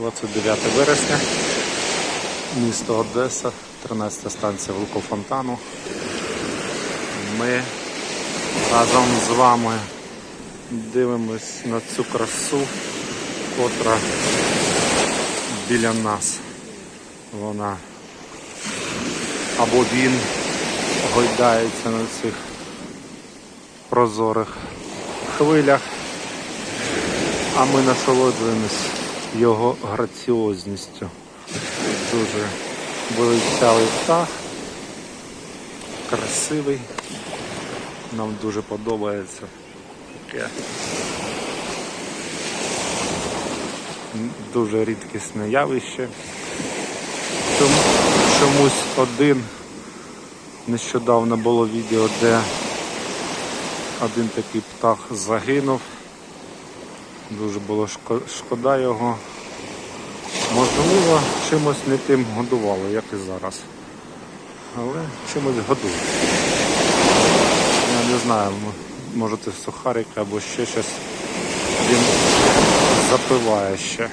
29 вересня, місто Одеса, 13 станція Великофонтану. Ми разом з вами дивимось на цю красу, котра біля нас. Вона або він гойдається на цих прозорих хвилях, а ми насолоджуємось його граціозністю. Дуже величавий птах, красивий. Нам дуже подобається. Таке дуже рідкісне явище. Чому- Чомусь один нещодавно було відео, де один такий птах загинув. Дуже було шкода його. Можливо, чимось не тим годували, як і зараз. Але чимось годують. Я не знаю, може це сухарик або ще щось. Він запиває ще.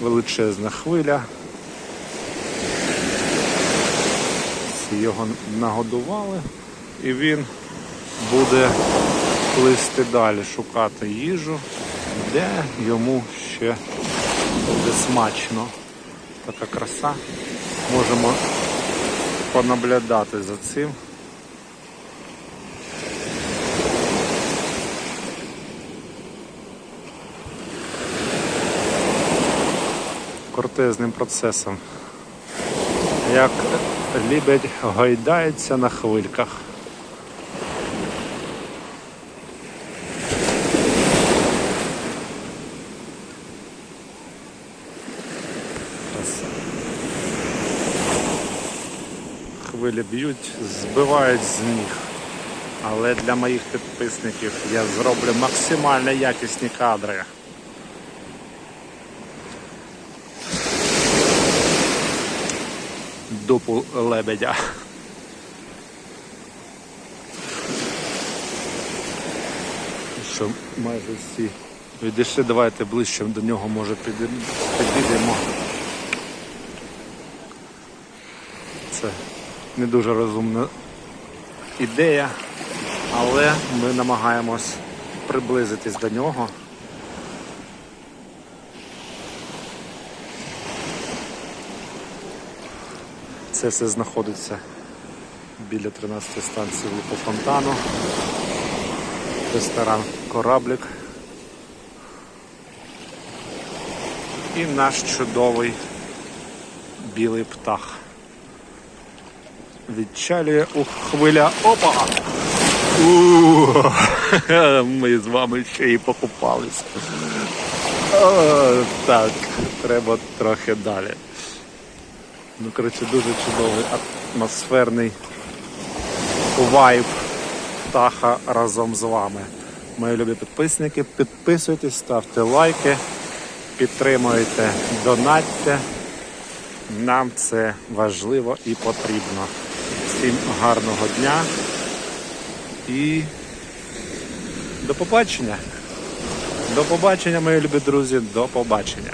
Величезна хвиля. Його нагодували і він буде плисти далі, шукати їжу, де йому ще буде смачно. Така краса. Можемо понаблюдати за цим. Кортезним процесом. Як лібедь гойдається на хвильках. Хвилі б'ють, збивають з ніг. Але для моїх підписників я зроблю максимально якісні кадри. Дупу лебедя. Що майже всі відійшли, давайте ближче до нього може підійдемо. Це не дуже розумна ідея, але ми намагаємось приблизитись до нього. Це все знаходиться біля 13 станції Лукофонтану. Ресторан Кораблік. І наш чудовий білий птах. Відчалює у хвиля. Опа! У, Ми з вами ще і покупались. О, так, треба трохи далі. Ну, коротше, дуже чудовий атмосферний вайб птаха разом з вами. Мої любі підписники, підписуйтесь, ставте лайки, підтримуйте, донатьте. Нам це важливо і потрібно. Всім гарного дня і до побачення. До побачення, мої любі друзі, до побачення.